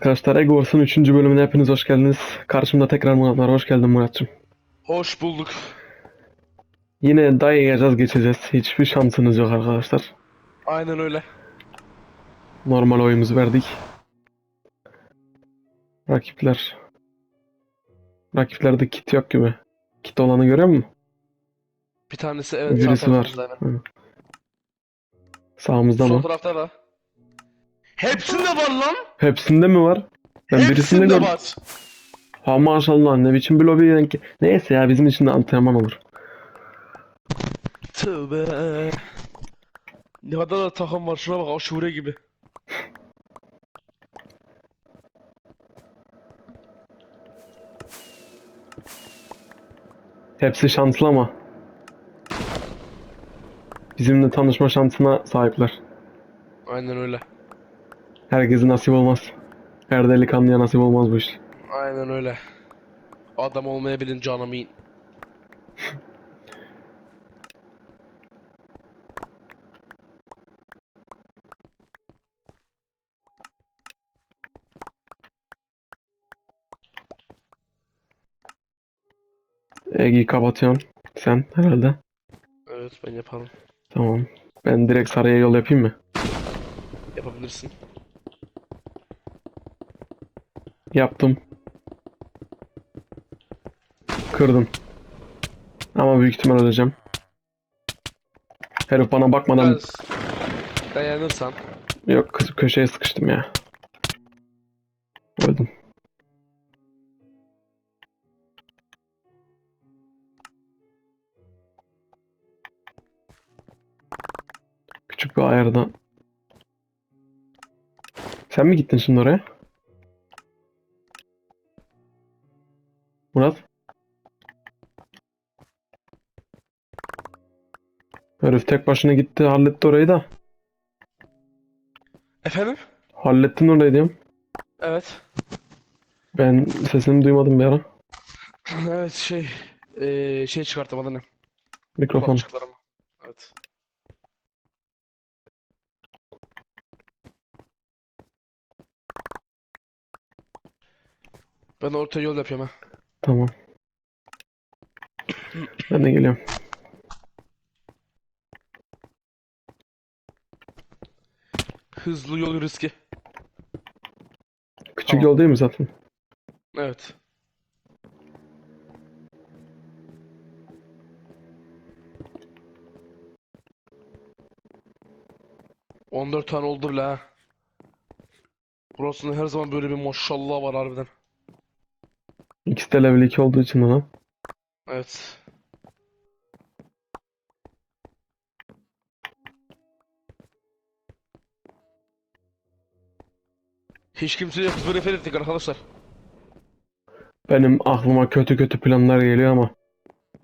Arkadaşlar Ego Wars'ın 3. bölümüne hepiniz hoş geldiniz. Karşımda tekrar Murat var. Hoş geldin Murat'cığım. Hoş bulduk. Yine dayayacağız geçeceğiz. Hiçbir şansınız yok arkadaşlar. Aynen öyle. Normal oyumuzu verdik. Rakipler. Rakiplerde kit yok gibi. Kit olanı görüyor musun? Bir tanesi evet Birisi var. Hı. Sağımızda Sol mı? tarafta da. Hepsinde var lan. Hepsinde mi var? Ben birisinde Hepsinde gördüm. var. Ha maşallah ne biçim bir lobi denk. Neyse ya bizim için de antrenman olur. Tövbe. Ne kadar da takım var şuna bak aşure gibi. Hepsi şanslı ama. Bizimle tanışma şansına sahipler. Aynen öyle. Herkese nasip olmaz. Her delikanlıya nasip olmaz bu iş. Aynen öyle. Adam olmaya bilin canım in. Ege'yi kapatıyorsun. Sen herhalde. Evet ben yaparım. Tamam. Ben direkt saraya yol yapayım mı? Yapabilirsin. Yaptım. Kırdım. Ama büyük ihtimal öleceğim. Herif bana bakmadan Biraz dayanırsan. yok kız köşeye sıkıştım ya. Öldüm. Küçük bir ayardan. Sen mi gittin şimdi oraya? Murat? Herif tek başına gitti halletti orayı da. Efendim? Hallettin orayı diyorum. Evet. Ben sesini duymadım bir ara. evet şey. Eee şey çıkarttım adı ne? Mikrofon. Kulaklıklarımı. Evet. Ben orta yol yapıyorum ha. Tamam. Ben de geliyorum. Hızlı yol riski. Küçük Tamam. yol değil mi zaten? Evet. On dört tane oldu bile ha. Burasında her zaman böyle bir maşallah var harbiden. İkisi de level 2 olduğu için ona. Evet. Hiç kimseye hızlı refer ettik arkadaşlar. Benim aklıma kötü kötü planlar geliyor ama.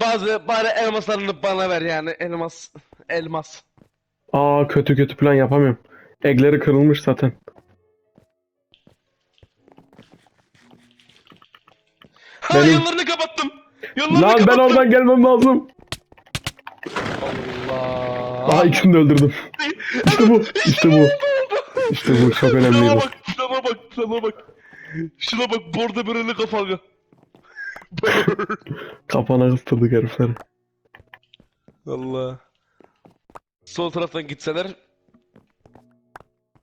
Bazı bari elmaslarını bana ver yani elmas elmas. Aa kötü kötü plan yapamıyorum. Egleri kırılmış zaten. Ha Benim- yollarını kapattım. Yollarını Lan ben kapattım. oradan gelmem lazım. Allah. Aha ikisini de öldürdüm. İşte bu. İşte bu. İşte bu çok Şuna önemliydi. bak, şuna bak, şuna bak. Şuna bak, bordo böreli kafalı. Kafana kıstırdık herifleri. Allah. Sol taraftan gitseler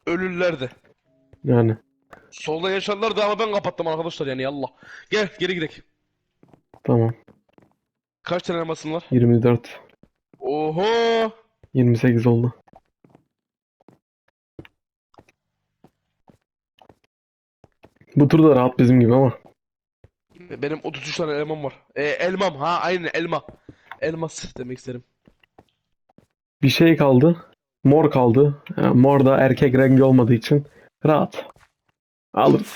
ölürlerdi. Yani. Solda yaşarlardı ama ben kapattım arkadaşlar yani yallah. Gel geri gidelim. Tamam. Kaç tane elmasın var? 24. Oho! 28 oldu. Bu tur da rahat bizim gibi ama. Benim 33 tane elmam var. E, elmam ha aynı elma. Elmas demek isterim. Bir şey kaldı. Mor kaldı. Yani mor da erkek rengi olmadığı için rahat. Alırız.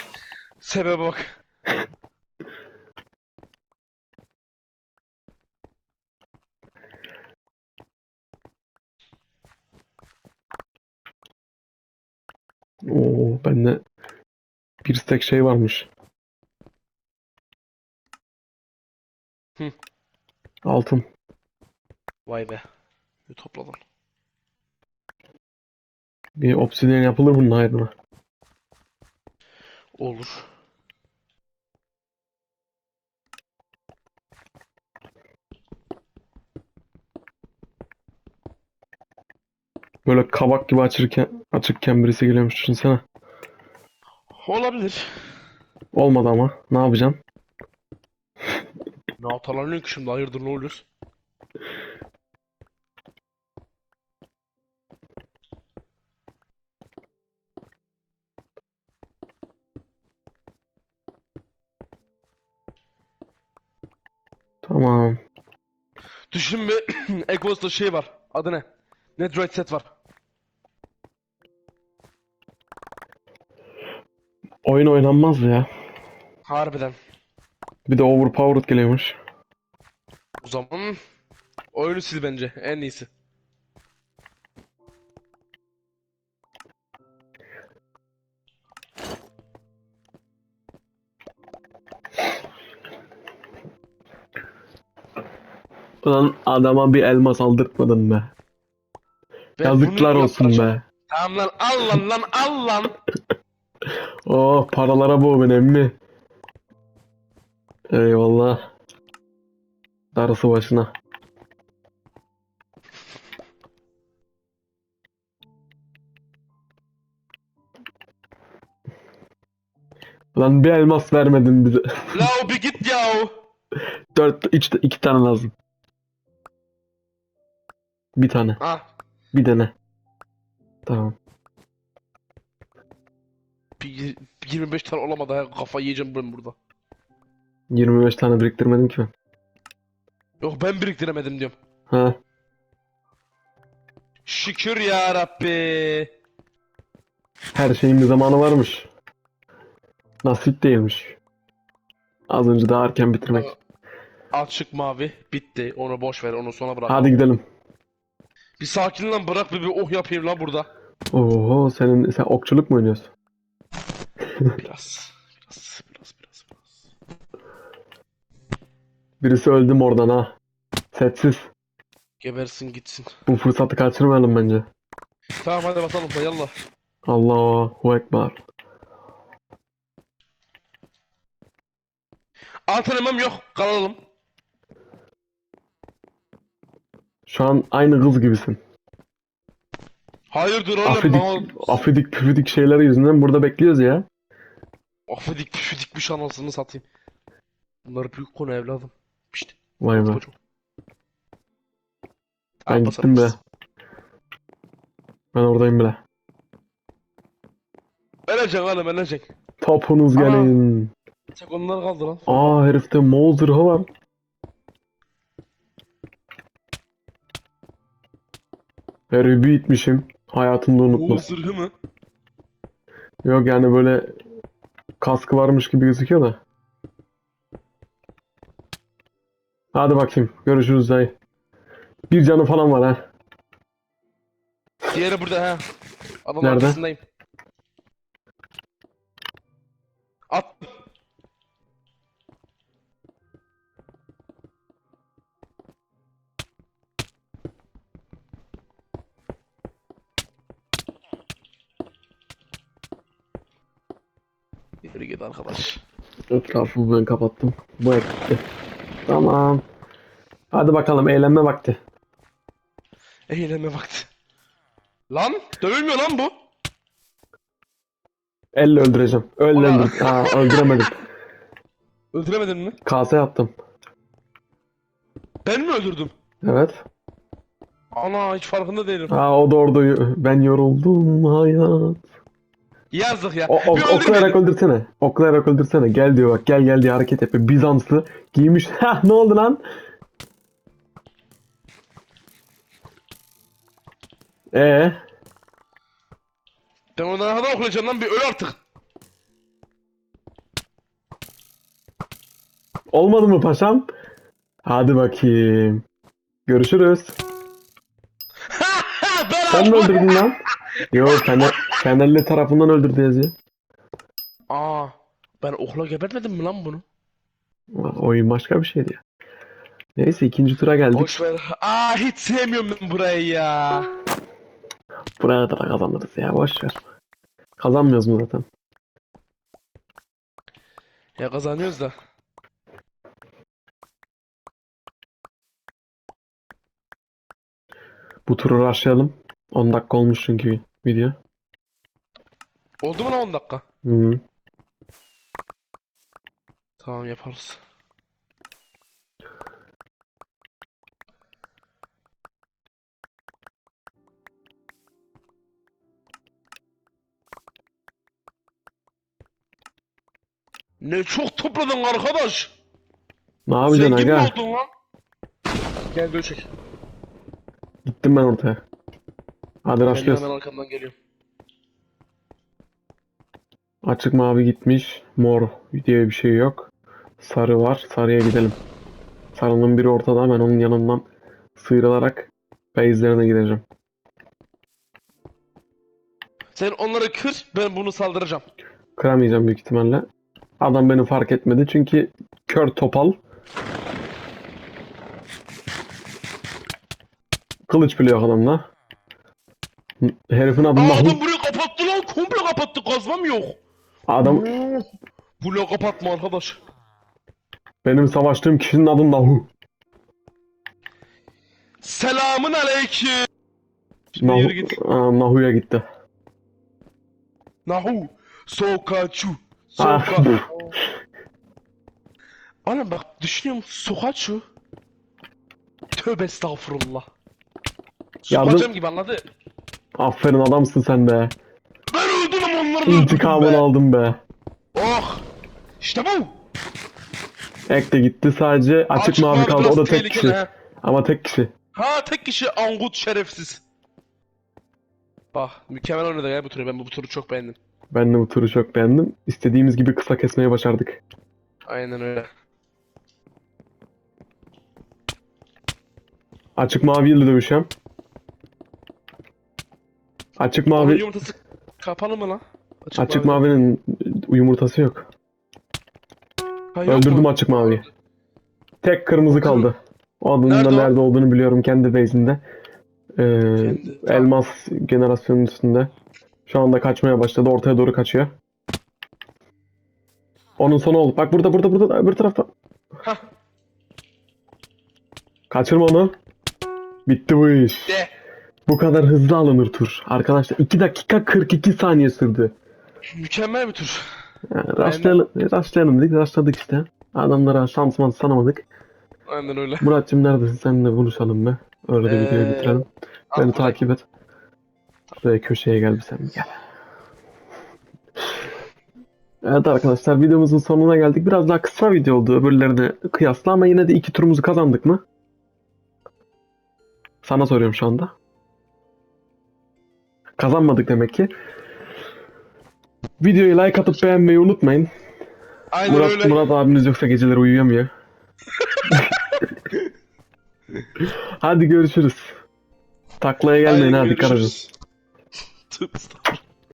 Sebebe bak. Oo bende bir stek şey varmış. Hı. Altın. Vay be. Bir topladım. Bir obsidyen yapılır bunun ayrına. Olur. Böyle kabak gibi açırken, açıkken birisi geliyormuş düşünsene. Olabilir. Olmadı ama. Ne yapacaksın? Ne atalanıyor ki şimdi hayırdır ne oluyor? Tamam. Düşün bir Equus'ta şey var. Adı ne? Nedroid set var. Oyun oynanmaz ya. Harbiden. Bir de overpowered geliyormuş. O zaman oyunu sil bence en iyisi. Ulan adama bir elmas aldırtmadın be. Ve Yazıklar bunu olsun yapacağım. be. Tamam lan al lan lan al lan. Oh paralara bu mi? Eyvallah. Darısı başına. Lan bir elmas vermedin bize. La bir git ya. Dört, üç, iki tane lazım. Bir tane. Ah. Bir tane. Tamam. Bir, bir 25 tane olamadı ha kafa yiyeceğim ben burada. 25 tane biriktirmedim ki ben. Yok ben biriktiremedim diyorum. Ha. Şükür ya Rabbi. Her şeyin bir zamanı varmış. Nasip değilmiş. Az önce daha erken bitirmek. Açık mavi bitti. Onu boş ver onu sona bırak. Hadi gidelim. Bir sakin lan bırak bir, bir oh yapayım lan burada. Oho senin sen okçuluk mu oynuyorsun? Biraz. Biraz. Biraz. Biraz. biraz. Birisi öldü mü oradan ha. Setsiz. Gebersin gitsin. Bu fırsatı kaçırmayalım bence. Tamam hadi basalım da yallah. Allahu Ekber. Antrenmanım yok. Kalalım. Şu an aynı kız gibisin. Hayırdır oğlum Afidik, bana afidik püfidik şeyler yüzünden burada bekliyoruz ya. afidik püfidikmiş anasını satayım. Bunlar büyük konu evladım. İşte. Vay be. Ben gittim bile. Ben oradayım bile. Öleceksin oğlum öleceksin. Topunuz gelin. Tek onlar kaldı lan. Aa herifte Moğol zırhı var. Bir itmişim. Hayatımda unutmam. zırhı mı? Yok yani böyle kaskı varmış gibi gözüküyor da. Hadi bakayım. Görüşürüz dayı. Bir canı falan var ha. Diğeri burada ha. Adam Nerede? arkasındayım. At. Arkadaş. Etrafı ben kapattım. Bu et bitti. Tamam. Hadi bakalım eğlenme vakti. Eğlenme vakti. Lan dövülmüyor lan bu. Elle öldüreceğim. Elle Ulan. öldür. Aa, öldüremedim. Öldüremedin mi? Kase yaptım. Ben mi öldürdüm? Evet. Ana hiç farkında değilim. Aa o da orada. Ben yoruldum hayat. Yazdık ya. O, o, Bir öldürmedim. oklayarak öldürsene. Oklayarak öldürsene. Gel diyor bak. Gel gel diye hareket yapıyor. Bizanslı giymiş. Ha ne oldu lan? Ee, Ben oradan ne kadar okuyacağım lan bir öl artık. olmadı mı paşam? Hadi bakayım. Görüşürüz. Sen mi öldürdün lan? Yok Fener, Fenerli tarafından öldürdü yazıyor. Aa ben okla gebertmedim mi lan bunu? Oyun başka bir şeydi ya. Neyse ikinci tura geldik. Boş ver. Aa hiç sevmiyorum ben burayı ya. Buraya da kazanırız ya boş ver. Kazanmıyoruz mu zaten? Ya kazanıyoruz da. Bu turu rushlayalım. 10 dakika olmuş çünkü video. Oldu mu lan 10 dakika? Hı. Tamam yaparız. Ne çok topladın arkadaş. Ne yapacaksın Zengin aga? oldun lan? Gel dövüşek. Gittim ben ortaya. Hadi Ben de rushlıyoruz. hemen arkamdan geliyorum. Açık mavi gitmiş. Mor diye bir şey yok. Sarı var. Sarıya gidelim. Sarının biri ortada. Ben onun yanından sıyrılarak base'lerine gideceğim. Sen onları kır, ben bunu saldıracağım. Kıramayacağım büyük ihtimalle. Adam beni fark etmedi çünkü kör topal. Kılıç bile yok adamda. Herifin adı Aa Nahu. adam burayı kapattı lan, komple kapattı, kazmam yok. Adam Burayı kapatma arkadaş. benim savaştığım kişinin adı Nahu. Selamın aleyküm. Şimdi Nahu yürü git. Aa, Nahu'ya gitti. Nahu. Sokaçu. Ah, Soka. bu. Oğlum bak düşünüyorum Sokaçu. Tövbe estağfurullah. Yardım- Sokacağım gibi anladı. Aferin adamsın sen be. Ben öldüm onları da öldürdüm İntikamını be. aldım be. Oh. İşte bu. Ek de gitti sadece açık, mavi kaldı. O da tek kişi. ha. Ama tek kişi. Ha tek kişi Angut şerefsiz. Bak mükemmel oynadı ya bu turu. Ben bu turu çok beğendim. Ben de bu turu çok beğendim. İstediğimiz gibi kısa kesmeye başardık. Aynen öyle. Açık mavi ile dövüşeceğim. Açık Onun mavi yumurtası kapalı mı lan? açık mavi. mavinin yumurtası yok. Ha, yok Öldürdüm mu? açık maviyi. Tek kırmızı Bakın. kaldı. O adının Nerede da o? nerede olduğunu biliyorum kendi base'inde. Ee, Kendi- tamam. elmas generasyonun üstünde. Şu anda kaçmaya başladı. Ortaya doğru kaçıyor. Onun sonu oldu. Bak burada burada burada öbür tarafta. Hah. Kaçırma onu. Bitti bu iş. De. Bu kadar hızlı alınır tur. Arkadaşlar 2 dakika 42 saniye sürdü. Mükemmel bir tur. Yani rastlayalım, rastlayalım dedik. Rastladık işte. Adamlara şans mans sanamadık. Aynen öyle. Muratcığım neredesin? Seninle buluşalım be. Öyle de Ee, videoyu bitirelim. Beni burayı. takip et. Buraya köşeye gel bir sen gel. Evet arkadaşlar videomuzun sonuna geldik. Biraz daha kısa video oldu öbürlerine kıyasla ama yine de iki turumuzu kazandık mı? Sana soruyorum şu anda. Kazanmadık demek ki. Videoyu like atıp beğenmeyi unutmayın. Aynen Murat, öyle. Murat abiniz yoksa geceleri uyuyamıyor. Hadi görüşürüz. Taklaya gelmeyin Aynen ha dikkat edin. görüşürüz. Estağfurullah.